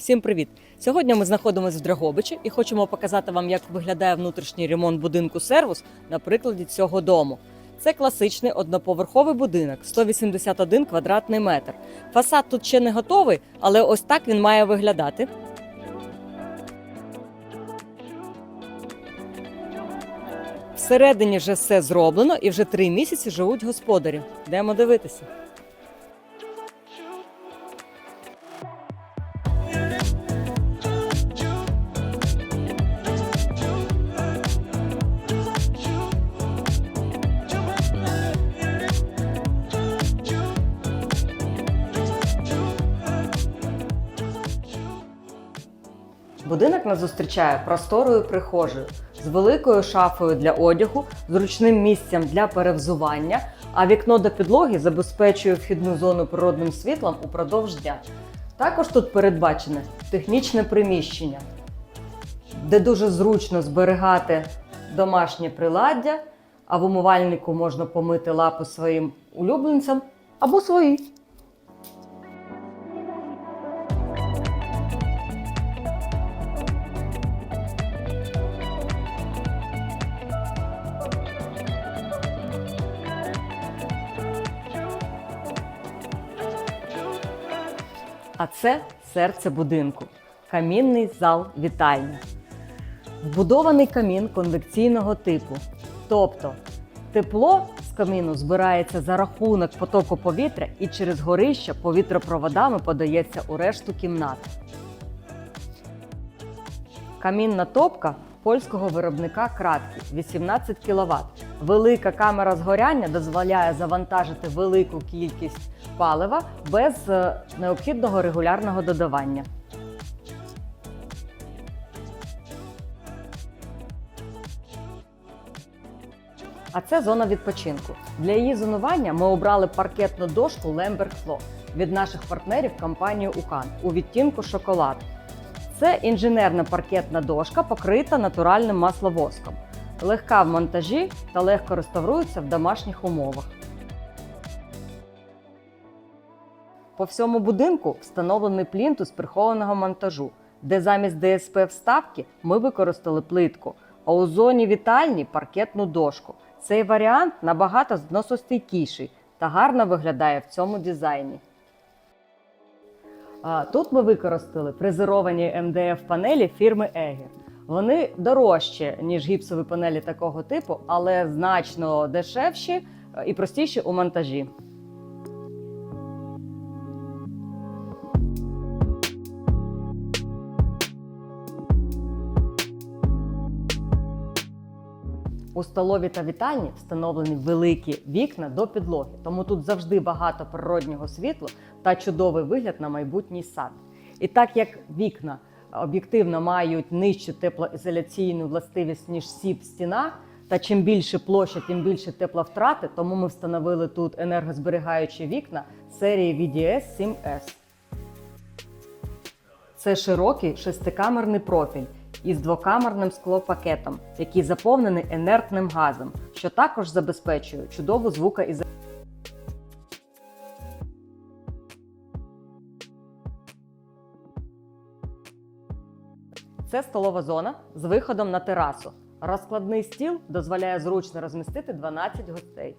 Всім привіт! Сьогодні ми знаходимося в Драгобичі і хочемо показати вам, як виглядає внутрішній ремонт будинку сервус на прикладі цього дому. Це класичний одноповерховий будинок, 181 квадратний метр. Фасад тут ще не готовий, але ось так він має виглядати. Всередині вже все зроблено і вже три місяці живуть господарі. Йдемо дивитися. Будинок нас зустрічає просторою прихожою з великою шафою для одягу, зручним місцем для перевзування, а вікно до підлоги забезпечує вхідну зону природним світлом упродовж дня. Також тут передбачене технічне приміщення, де дуже зручно зберігати домашнє приладдя, а в умивальнику можна помити лапи своїм улюбленцям або свої. А це серце будинку камінний зал вітальня. Вбудований камін конвекційного типу. Тобто тепло з каміну збирається за рахунок потоку повітря і через горище повітропроводами подається у решту кімнат. Камінна топка польського виробника Краткі 18 кВт. Велика камера згоряння дозволяє завантажити велику кількість палива без е, необхідного регулярного додавання. А це зона відпочинку. Для її зонування ми обрали паркетну дошку Lemberg Flow від наших партнерів компанії Укан у відтінку шоколад. Це інженерна паркетна дошка, покрита натуральним масловоском. Легка в монтажі та легко реставрується в домашніх умовах. По всьому будинку встановлений плінтус прихованого монтажу, де замість ДСП вставки ми використали плитку, а у зоні вітальні паркетну дошку. Цей варіант набагато зносостійкіший та гарно виглядає в цьому дизайні. Тут ми використали фрезеровані МДФ панелі фірми Егер. Вони дорожчі, ніж гіпсові панелі такого типу, але значно дешевші е, і простіші у монтажі. У столові та вітальні встановлені великі вікна до підлоги, тому тут завжди багато природнього світла та чудовий вигляд на майбутній сад. І так як вікна об'єктивно мають нижчу теплоізоляційну властивість ніж сіп стіна, та чим більше площа, тим більше тепловтрати, тому ми встановили тут енергозберігаючі вікна серії VDS 7S. Це широкий шестикамерний профіль із двокамерним склопакетом, який заповнений інертним газом, що також забезпечує чудову звукоізоляцію. Це столова зона з виходом на терасу. Розкладний стіл дозволяє зручно розмістити 12 гостей.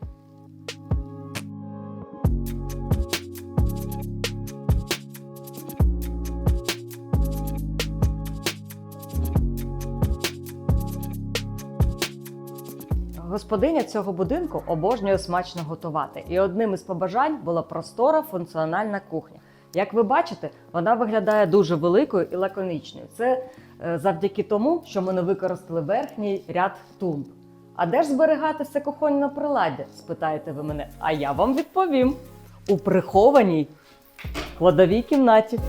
Господиня цього будинку обожнює смачно готувати, і одним із побажань була простора функціональна кухня. Як ви бачите, вона виглядає дуже великою і лаконічною. Це е, завдяки тому, що ми не використали верхній ряд тумб. А де ж зберігати все кухонне приладдя? спитаєте ви мене. А я вам відповім: у прихованій кладовій кімнаті.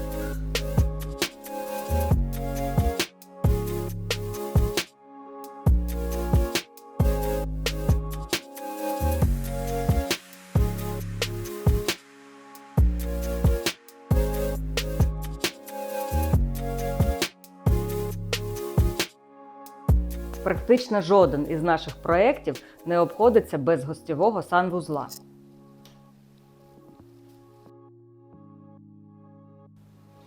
Практично жоден із наших проєктів не обходиться без гостьового санвузла.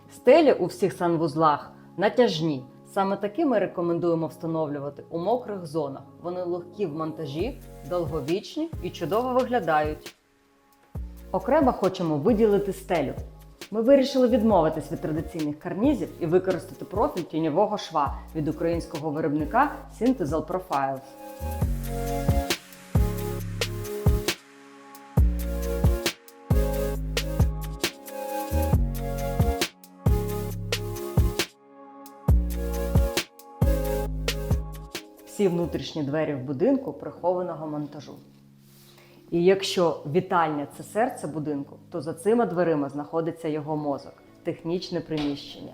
Стелі у всіх санвузлах натяжні. Саме такі ми рекомендуємо встановлювати у мокрих зонах. Вони легкі в монтажі, довговічні і чудово виглядають. Окремо хочемо виділити стелю. Ми вирішили відмовитись від традиційних карнізів і використати профіль тіньового шва від українського виробника Synthesal Profiles. Всі внутрішні двері в будинку прихованого монтажу. І якщо вітальня це серце будинку, то за цими дверима знаходиться його мозок технічне приміщення.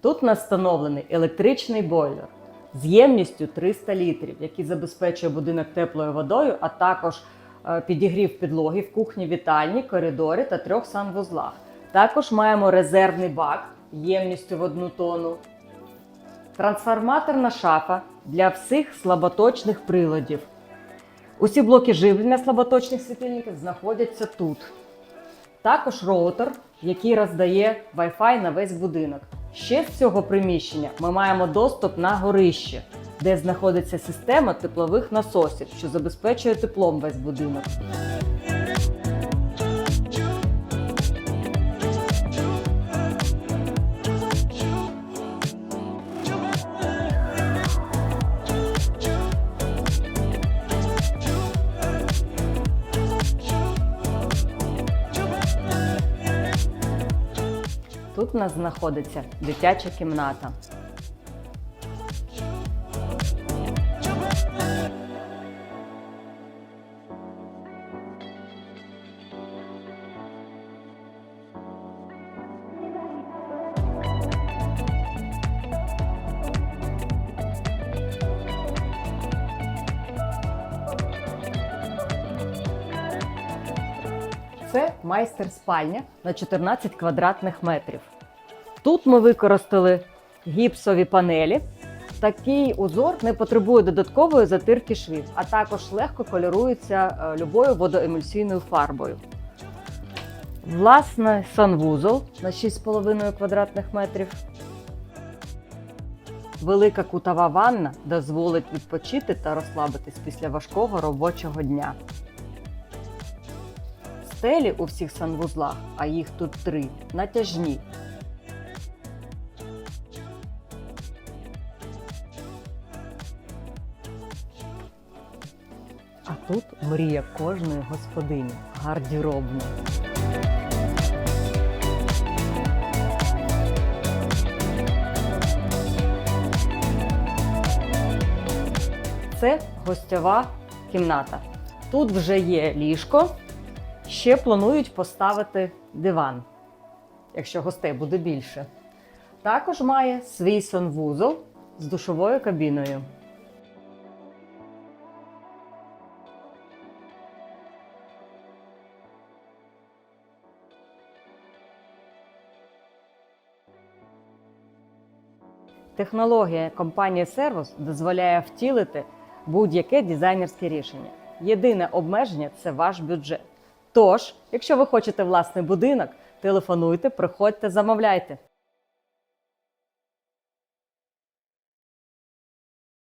Тут у нас встановлений електричний бойлер з ємністю 300 літрів, який забезпечує будинок теплою водою, а також е, підігрів підлоги в кухні, вітальні, коридорі та трьох санвузлах. Також маємо резервний бак ємністю в одну тонну, трансформаторна шафа для всіх слаботочних приладів. Усі блоки живлення слаботочних світильників знаходяться тут. Також роутер, який роздає Wi-Fi на весь будинок. Ще з цього приміщення ми маємо доступ на горище, де знаходиться система теплових насосів, що забезпечує теплом весь будинок. Тут у нас знаходиться дитяча кімната. Це майстер-спальня на 14 квадратних метрів. Тут ми використали гіпсові панелі. Такий узор не потребує додаткової затирки швів, а також легко кольорується е, любою водоемульсійною фарбою. Власне, санвузол на 6,5 квадратних метрів. Велика кутова ванна дозволить відпочити та розслабитись після важкого робочого дня. Стелі у всіх санвузлах, а їх тут три, натяжні. А тут мрія кожної господині гардіробна. Це гостьова кімната. Тут вже є ліжко. Ще планують поставити диван, якщо гостей буде більше. Також має свій санвузол з душовою кабіною. Технологія компанії Servus дозволяє втілити будь-яке дизайнерське рішення. Єдине обмеження це ваш бюджет. Тож, якщо ви хочете власний будинок, телефонуйте, приходьте, замовляйте.